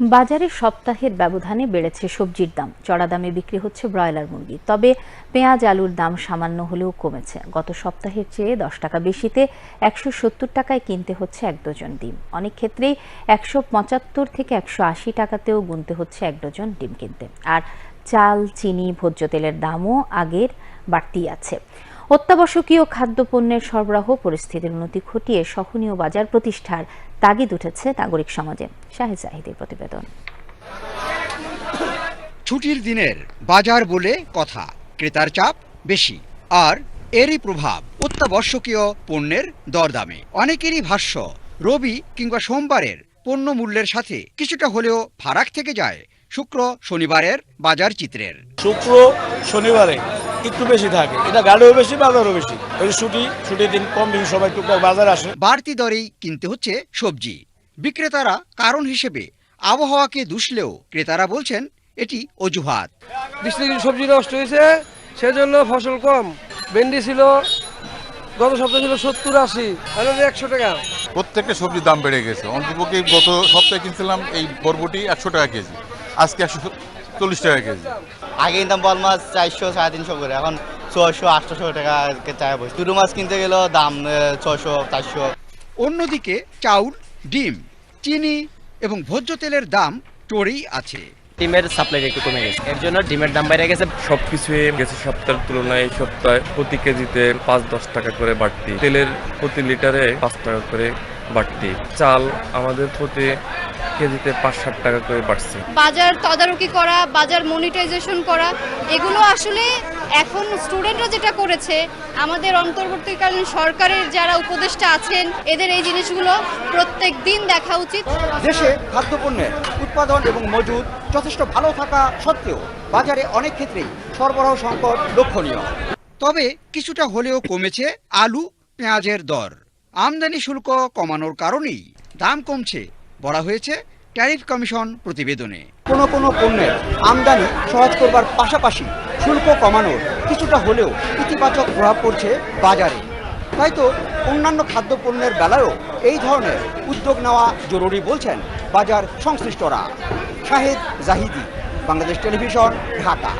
বাজারে সপ্তাহের ব্যবধানে বেড়েছে সবজির দাম। চড়া দামে বিক্রি হচ্ছে ব্রয়লার মুরগি। তবে পেঁয়াজ, আলুর দাম সামান্য হলেও কমেছে। গত সপ্তাহের চেয়ে দশ টাকা বেশিতে একশো সত্তর টাকায় কিনতে হচ্ছে এক ডজন ডিম। অনেক ক্ষেত্রেই একশো পঁচাত্তর থেকে একশো আশি টাকাতেও গুনতে হচ্ছে এক ডজন ডিম কিনতে। আর চাল, চিনি, ভোজ্য তেলের দামও আগের বাড়তি আছে। অত্যাবশ্যকীয় খাদ্যপণ্যের সরবরাহ, পরিস্থিতির উন্নতি ঘটিয়ে সহনীয় বাজার প্রতিষ্ঠার তাগিদ উঠেছে নাগরিক সমাজে। শাহেদ জাহিদের প্রতিবেদন। ছুটির দিনের বাজার বলে কথা ক্রেতার চাপ বেশি আর এরই প্রভাব অত্যাবশ্যকীয় পণ্যের দরদামে। অনেকেরই ভাষ্য রবি কিংবা সোমবারের পণ্য মূল্যের সাথে কিছুটা হলেও ফারাক থেকে যায় শুক্র শনিবারের বাজার চিত্রের। শুক্র শনিবারে একটু বেশি থাকে। এটা গাড়িও বেশি বাজারও বেশি। ওই ছুটি ছুটির দিন কম বেশি সবাই টুকটাক বাজার আসে। বাড়তি দরেই কিনতে হচ্ছে সবজি। বিক্রেতারা কারণ হিসেবে আবহাওয়াকে দুষলেও ক্রেতারা বলছেন এটি অজুহাত। বৃষ্টির দিন সবজি নষ্ট হয়েছে সেজন্য ফসল কম। ভেন্ডি ছিল গত সপ্তাহে ছিল সত্তর আশি এখন একশো টাকা। প্রত্যেকটা সবজির দাম বেড়ে গেছে। অন্তপক্ষে গত সপ্তাহে কিনছিলাম এই বরবটি একশো টাকা কেজি। আজকে একশো চল্লিশ টাকা কেজি। আগে কিনতাম বল মাছ চারশো সাড়ে তিনশো করে। এখন ছশো আটশোশো টাকা চায় বসে দুটো মাছ কিনতে গেলেও দাম ছশো চারশো। অন্যদিকে চাউল ডিম চিনি এবং ভোজ্য তেলের দাম টরেই আছে। ডিমের সাপ্লাই একটু কমে গেছে। এর জন্য ডিমের দাম বাইরে গেছে। সবকিছুই গেছে সপ্তাহের তুলনায় এই সপ্তাহে প্রতি কেজিতে পাঁচ দশ টাকা করে বাড়তি। তেলের প্রতি লিটারে পাঁচ টাকা করে বাড়তি। চাল আমাদের প্রতি কেজিতে পাঁচ ষাট টাকা করে বাড়ছে। বাজার তদারকি করা বাজার মনিটাইজেশন করা এগুলো আসলে এখন স্টুডেন্টরা যেটা করেছে আমাদের অন্তর্বর্তীকালীন সরকারের যারা উপদেষ্টা আছেন এদের এই জিনিসগুলো প্রত্যেক দিন দেখা উচিত। দেশে খাদ্যপণ্যের উৎপাদন এবং মজুদ যথেষ্ট ভালো থাকা সত্ত্বেও বাজারে অনেক ক্ষেত্রেই সরবরাহ সংকট লক্ষণীয়। তবে কিছুটা হলেও কমেছে আলু পেঁয়াজের দর। আমদানি শুল্ক কমানোর কারণেই দাম কমছে, বলা হয়েছে ট্যারিফ কমিশন প্রতিবেদনে। কোনো কোনো পণ্যের আমদানি সহজ করবার পাশাপাশি শুল্ক কমানোর কিছুটা হলেও ইতিবাচক প্রভাব পড়ছে বাজারে। তাই তো অন্যান্য খাদ্যপণ্যের বেলায়ও এই ধরনের উদ্যোগ নেওয়া জরুরি বলছেন বাজার সংশ্লিষ্টরা। শাহেদ জাহিদি, বাংলাদেশ টেলিভিশন, ঢাকা।